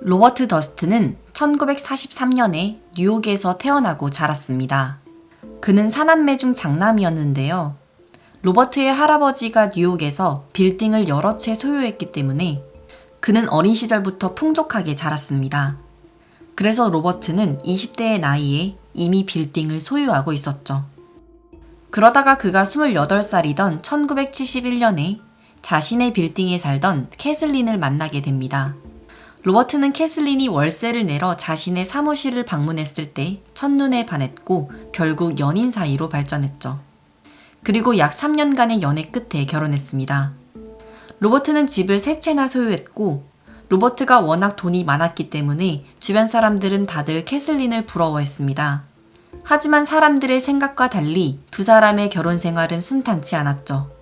로버트 더스트는 1943년에 뉴욕에서 태어나고 자랐습니다. 그는 사남매 중 장남이었는데요. 로버트의 할아버지가 뉴욕에서 빌딩을 여러 채 소유했기 때문에 그는 어린 시절부터 풍족하게 자랐습니다. 그래서 로버트는 20대의 나이에 이미 빌딩을 소유하고 있었죠. 그러다가 그가 28살이던 1971년에 자신의 빌딩에 살던 캐슬린을 만나게 됩니다. 로버트는 캐슬린이 월세를 내러 자신의 사무실을 방문했을 때 첫눈에 반했고 결국 연인 사이로 발전했죠. 그리고 약 3년간의 연애 끝에 결혼했습니다. 로버트는 집을 세 채나 소유했고 로버트가 워낙 돈이 많았기 때문에 주변 사람들은 다들 캐슬린을 부러워했습니다. 하지만 사람들의 생각과 달리 두 사람의 결혼 생활은 순탄치 않았죠.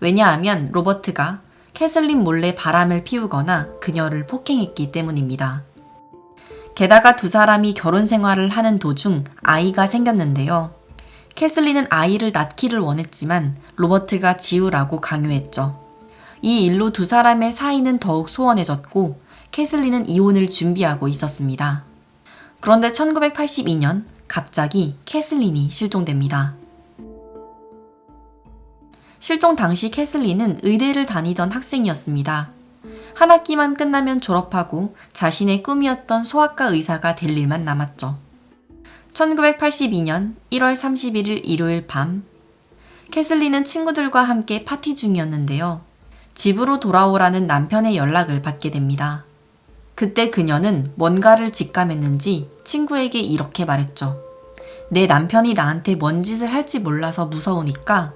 왜냐하면 로버트가 캐슬린 몰래 바람을 피우거나 그녀를 폭행했기 때문입니다. 게다가 두 사람이 결혼 생활을 하는 도중 아이가 생겼는데요. 캐슬린은 아이를 낳기를 원했지만 로버트가 지우라고 강요했죠. 이 일로 두 사람의 사이는 더욱 소원해졌고 캐슬린은 이혼을 준비하고 있었습니다. 그런데 1982년 갑자기 캐슬린이 실종됩니다. 실종 당시 캐슬린은 의대를 다니던 학생이었습니다. 한 학기만 끝나면 졸업하고 자신의 꿈이었던 소아과 의사가 될 일만 남았죠. 1982년 1월 31일 일요일 밤, 캐슬린은 친구들과 함께 파티 중이었는데요. 집으로 돌아오라는 남편의 연락을 받게 됩니다. 그때 그녀는 뭔가를 직감했는지 친구에게 이렇게 말했죠. 내 남편이 나한테 뭔 짓을 할지 몰라서 무서우니까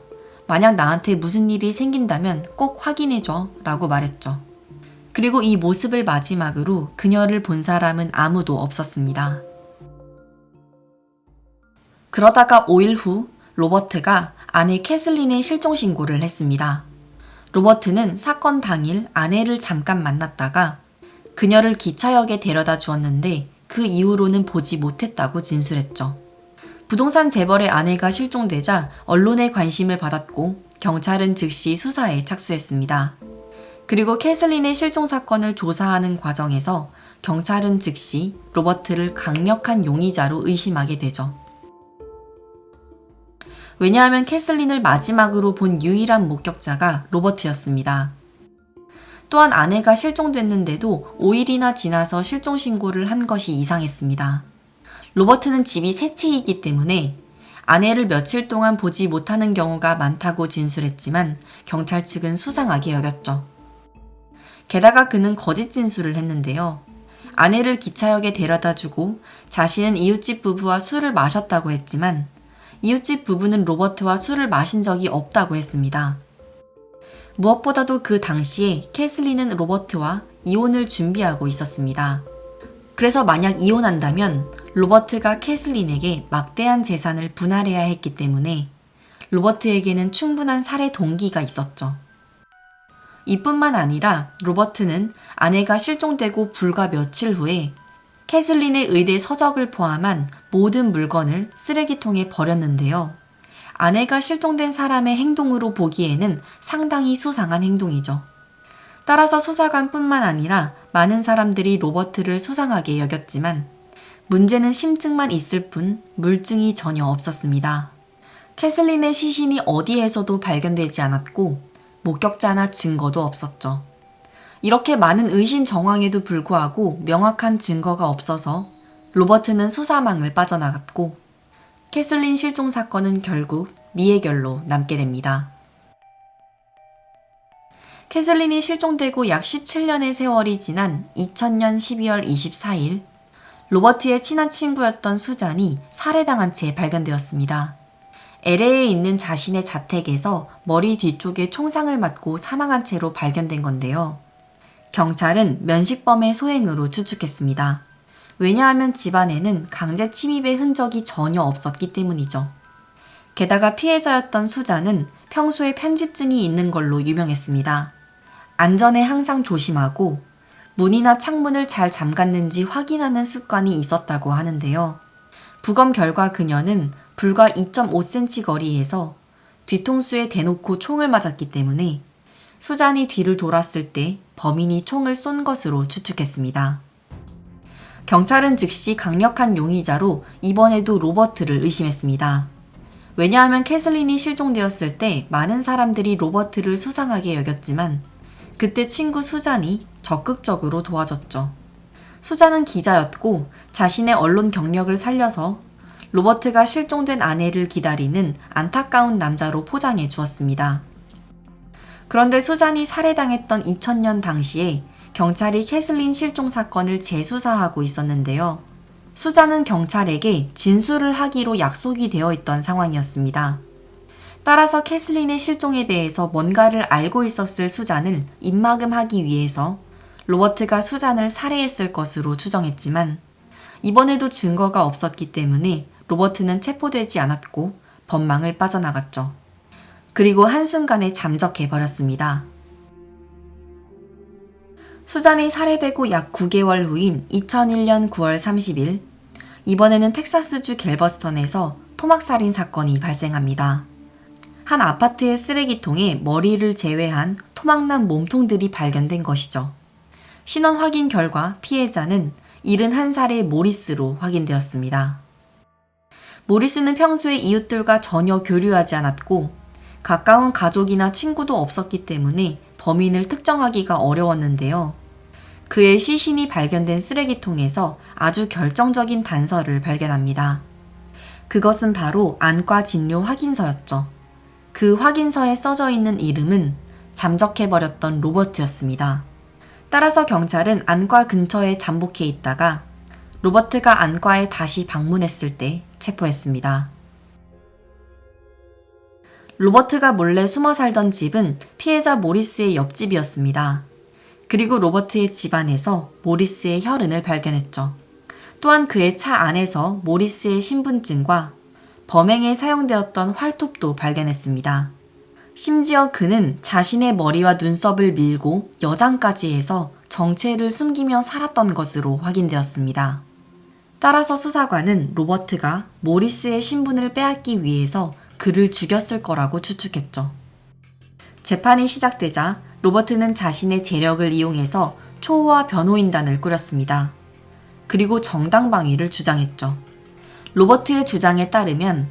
만약 나한테 무슨 일이 생긴다면 꼭 확인해줘 라고 말했죠. 그리고 이 모습을 마지막으로 그녀를 본 사람은 아무도 없었습니다. 그러다가 5일 후 로버트가 아내 캐슬린의 실종 신고를 했습니다. 로버트는 사건 당일 아내를 잠깐 만났다가 그녀를 기차역에 데려다 주었는데 그 이후로는 보지 못했다고 진술했죠. 부동산 재벌의 아내가 실종되자 언론의 관심을 받았고 경찰은 즉시 수사에 착수했습니다. 그리고 캐슬린의 실종 사건을 조사하는 과정에서 경찰은 즉시 로버트를 강력한 용의자로 의심하게 되죠. 왜냐하면 캐슬린을 마지막으로 본 유일한 목격자가 로버트였습니다. 또한 아내가 실종됐는데도 5일이나 지나서 실종 신고를 한 것이 이상했습니다. 로버트는 집이 새 채이기 때문에 아내를 며칠 동안 보지 못하는 경우가 많다고 진술했지만 경찰 측은 수상하게 여겼죠. 게다가 그는 거짓 진술을 했는데요. 아내를 기차역에 데려다 주고 자신은 이웃집 부부와 술을 마셨다고 했지만 이웃집 부부는 로버트와 술을 마신 적이 없다고 했습니다. 무엇보다도 그 당시에 캐슬린은 로버트와 이혼을 준비하고 있었습니다. 그래서 만약 이혼한다면 로버트가 캐슬린에게 막대한 재산을 분할해야 했기 때문에 로버트에게는 충분한 살해 동기가 있었죠. 이뿐만 아니라 로버트는 아내가 실종되고 불과 며칠 후에 캐슬린의 의대 서적을 포함한 모든 물건을 쓰레기통에 버렸는데요. 아내가 실종된 사람의 행동으로 보기에는 상당히 수상한 행동이죠. 따라서 수사관뿐만 아니라 많은 사람들이 로버트를 수상하게 여겼지만 문제는 심증만 있을 뿐 물증이 전혀 없었습니다. 캐슬린의 시신이 어디에서도 발견되지 않았고 목격자나 증거도 없었죠. 이렇게 많은 의심 정황에도 불구하고 명확한 증거가 없어서 로버트는 수사망을 빠져나갔고 캐슬린 실종 사건은 결국 미해결로 남게 됩니다. 캐슬린이 실종되고 약 17년의 세월이 지난 2000년 12월 24일 로버트의 친한 친구였던 수잔이 살해당한 채 발견되었습니다. LA에 있는 자신의 자택에서 머리 뒤쪽에 총상을 맞고 사망한 채로 발견된 건데요. 경찰은 면식범의 소행으로 추측했습니다. 왜냐하면 집안에는 강제 침입의 흔적이 전혀 없었기 때문이죠. 게다가 피해자였던 수자는 평소에 편집증이 있는 걸로 유명했습니다. 안전에 항상 조심하고 문이나 창문을 잘 잠갔는지 확인하는 습관이 있었다고 하는데요. 부검 결과 그녀는 불과 2.5cm 거리에서 뒤통수에 대놓고 총을 맞았기 때문에 수잔이 뒤를 돌았을 때 범인이 총을 쏜 것으로 추측했습니다. 경찰은 즉시 강력한 용의자로 이번에도 로버트를 의심했습니다. 왜냐하면 캐슬린이 실종되었을 때 많은 사람들이 로버트를 수상하게 여겼지만 그때 친구 수잔이 적극적으로 도와줬죠. 수잔은 기자였고 자신의 언론 경력을 살려서 로버트가 실종된 아내를 기다리는 안타까운 남자로 포장해 주었습니다. 그런데 수잔이 살해당했던 2000년 당시에 경찰이 캐슬린 실종 사건을 재수사하고 있었는데요. 수잔은 경찰에게 진술을 하기로 약속이 되어 있던 상황이었습니다. 따라서 캐슬린의 실종에 대해서 뭔가를 알고 있었을 수잔을 입막음하기 위해서 로버트가 수잔을 살해했을 것으로 추정했지만 이번에도 증거가 없었기 때문에 로버트는 체포되지 않았고 법망을 빠져나갔죠. 그리고 한순간에 잠적해 버렸습니다. 수잔이 살해되고 약 9개월 후인 2001년 9월 30일, 이번에는 텍사스주 갤버스턴에서 토막살인 사건이 발생합니다. 한 아파트의 쓰레기통에 머리를 제외한 토막난 몸통들이 발견된 것이죠. 신원 확인 결과 피해자는 71살의 모리스로 확인되었습니다. 모리스는 평소에 이웃들과 전혀 교류하지 않았고 가까운 가족이나 친구도 없었기 때문에 범인을 특정하기가 어려웠는데요. 그의 시신이 발견된 쓰레기통에서 아주 결정적인 단서를 발견합니다. 그것은 바로 안과 진료 확인서였죠. 그 확인서에 써져 있는 이름은 잠적해버렸던 로버트였습니다. 따라서 경찰은 안과 근처에 잠복해 있다가 로버트가 안과에 다시 방문했을 때 체포했습니다. 로버트가 몰래 숨어 살던 집은 피해자 모리스의 옆집이었습니다. 그리고 로버트의 집안에서 모리스의 혈흔을 발견했죠. 또한 그의 차 안에서 모리스의 신분증과 범행에 사용되었던 활톱도 발견했습니다. 심지어 그는 자신의 머리와 눈썹을 밀고 여장까지 해서 정체를 숨기며 살았던 것으로 확인되었습니다. 따라서 수사관은 로버트가 모리스의 신분을 빼앗기 위해서 그를 죽였을 거라고 추측했죠. 재판이 시작되자 로버트는 자신의 재력을 이용해서 초호화 변호인단을 꾸렸습니다. 그리고 정당방위를 주장했죠. 로버트의 주장에 따르면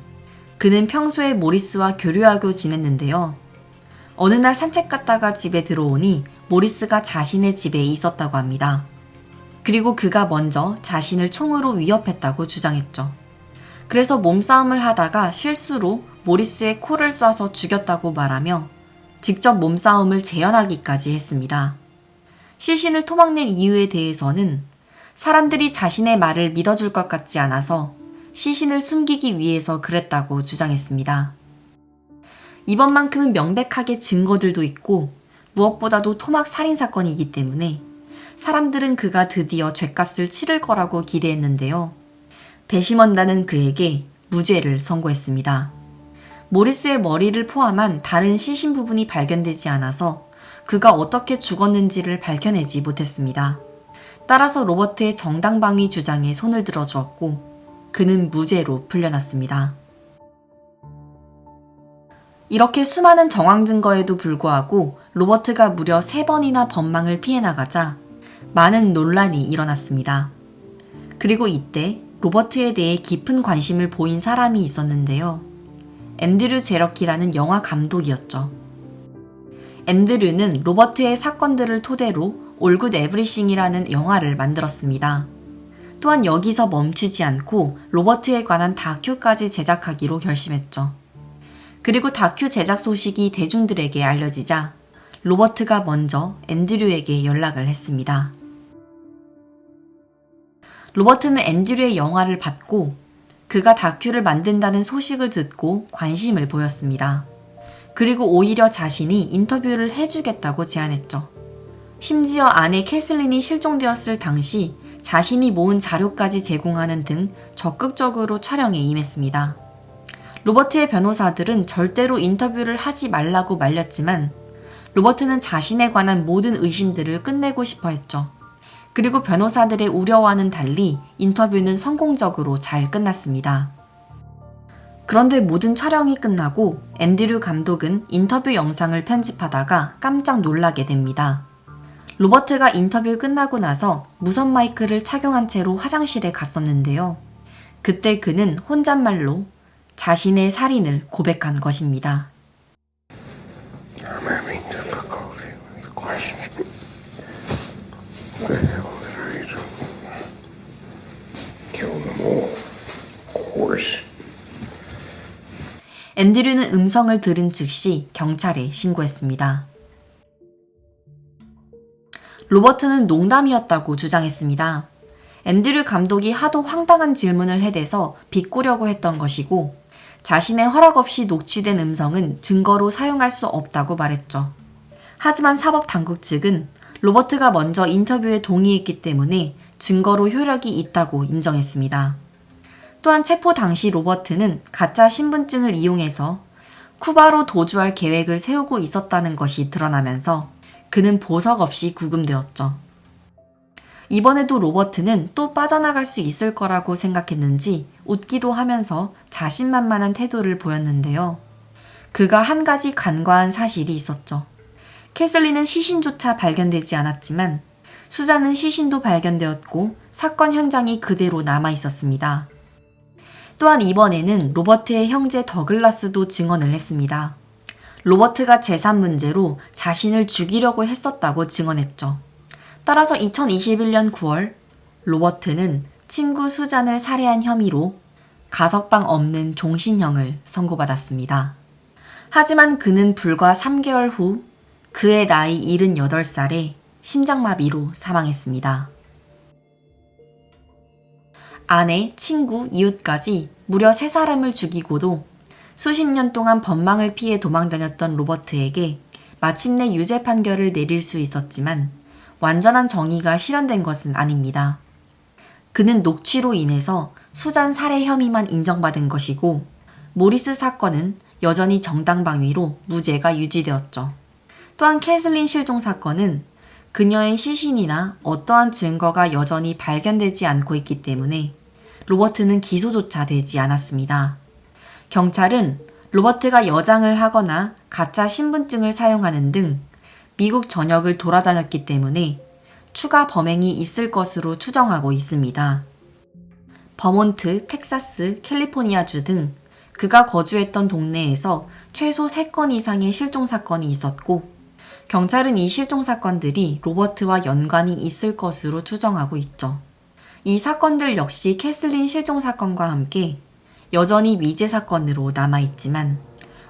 그는 평소에 모리스와 교류하고 지냈는데요. 어느 날 산책 갔다가 집에 들어오니 모리스가 자신의 집에 있었다고 합니다. 그리고 그가 먼저 자신을 총으로 위협했다고 주장했죠. 그래서 몸싸움을 하다가 실수로 모리스의 코를 쏴서 죽였다고 말하며 직접 몸싸움을 재현하기까지 했습니다. 시신을 토막낸 이유에 대해서는 사람들이 자신의 말을 믿어줄 것 같지 않아서 시신을 숨기기 위해서 그랬다고 주장했습니다. 이번만큼은 명백하게 증거들도 있고 무엇보다도 토막 살인 사건이기 때문에 사람들은 그가 드디어 죗값을 치를 거라고 기대했는데요. 배심원단은 그에게 무죄를 선고했습니다. 모리스의 머리를 포함한 다른 시신 부분이 발견되지 않아서 그가 어떻게 죽었는지를 밝혀내지 못했습니다. 따라서 로버트의 정당방위 주장에 손을 들어 주었고 그는 무죄로 풀려났습니다. 이렇게 수많은 정황 증거에도 불구하고 로버트가 무려 3번이나 법망을 피해 나가자 많은 논란이 일어났습니다. 그리고 이때 로버트에 대해 깊은 관심을 보인 사람이 있었는데요. 앤드류 제러키라는 영화 감독이었죠. 앤드류는 로버트의 사건들을 토대로 올굿 에브리싱이라는 영화를 만들었습니다. 또한 여기서 멈추지 않고 로버트에 관한 다큐까지 제작하기로 결심했죠. 그리고 다큐 제작 소식이 대중들에게 알려지자 로버트가 먼저 앤드류에게 연락을 했습니다. 로버트는 앤드류의 영화를 받고 그가 다큐를 만든다는 소식을 듣고 관심을 보였습니다. 그리고 오히려 자신이 인터뷰를 해주겠다고 제안했죠. 심지어 아내 캐슬린이 실종되었을 당시 자신이 모은 자료까지 제공하는 등 적극적으로 촬영에 임했습니다. 로버트의 변호사들은 절대로 인터뷰를 하지 말라고 말렸지만 로버트는 자신에 관한 모든 의심들을 끝내고 싶어 했죠. 그리고 변호사들의 우려와는 달리 인터뷰는 성공적으로 잘 끝났습니다. 그런데 모든 촬영이 끝나고 앤드류 감독은 인터뷰 영상을 편집하다가 깜짝 놀라게 됩니다. 로버트가 인터뷰 끝나고 나서 무선 마이크를 착용한 채로 화장실에 갔었는데요. 그때 그는 혼잣말로 자신의 살인을 고백한 것입니다. I'm having difficulty with the question. What the hell did I do? Kill them all. Of course. 앤드류는 음성을 들은 즉시 경찰에 신고했습니다. 로버트는 농담이었다고 주장했습니다. 앤드류 감독이 하도 황당한 질문을 해대서 비꼬려고 했던 것이고 자신의 허락 없이 녹취된 음성은 증거로 사용할 수 없다고 말했죠. 하지만 사법 당국 측은 로버트가 먼저 인터뷰에 동의했기 때문에 증거로 효력이 있다고 인정했습니다. 또한 체포 당시 로버트는 가짜 신분증을 이용해서 쿠바로 도주할 계획을 세우고 있었다는 것이 드러나면서 그는 보석 없이 구금되었죠. 이번에도 로버트는 또 빠져나갈 수 있을 거라고 생각했는지 웃기도 하면서 자신만만한 태도를 보였는데요. 그가 한 가지 간과한 사실이 있었죠. 캐슬리는 시신조차 발견되지 않았지만 수자는 시신도 발견되었고 사건 현장이 그대로 남아 있었습니다. 또한 이번에는 로버트의 형제 더글라스도 증언을 했습니다. 로버트가 재산 문제로 자신을 죽이려고 했었다고 증언했죠. 따라서 2021년 9월 로버트는 친구 수잔을 살해한 혐의로 가석방 없는 종신형을 선고받았습니다. 하지만 그는 불과 3개월 후 그의 나이 78살에 심장마비로 사망했습니다. 아내, 친구, 이웃까지 무려 세 사람을 죽이고도 수십 년 동안 법망을 피해 도망다녔던 로버트에게 마침내 유죄 판결을 내릴 수 있었지만 완전한 정의가 실현된 것은 아닙니다. 그는 녹취로 인해서 수잔 살해 혐의만 인정받은 것이고 모리스 사건은 여전히 정당방위로 무죄가 유지되었죠. 또한 캐슬린 실종 사건은 그녀의 시신이나 어떠한 증거가 여전히 발견되지 않고 있기 때문에 로버트는 기소조차 되지 않았습니다. 경찰은 로버트가 여장을 하거나 가짜 신분증을 사용하는 등 미국 전역을 돌아다녔기 때문에 추가 범행이 있을 것으로 추정하고 있습니다. 버몬트, 텍사스, 캘리포니아주 등 그가 거주했던 동네에서 최소 3건 이상의 실종 사건이 있었고 경찰은 이 실종 사건들이 로버트와 연관이 있을 것으로 추정하고 있죠. 이 사건들 역시 캐슬린 실종 사건과 함께 여전히 미제 사건으로 남아있지만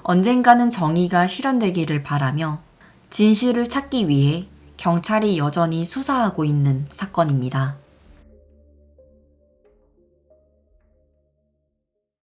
언젠가는 정의가 실현되기를 바라며 진실을 찾기 위해 경찰이 여전히 수사하고 있는 사건입니다.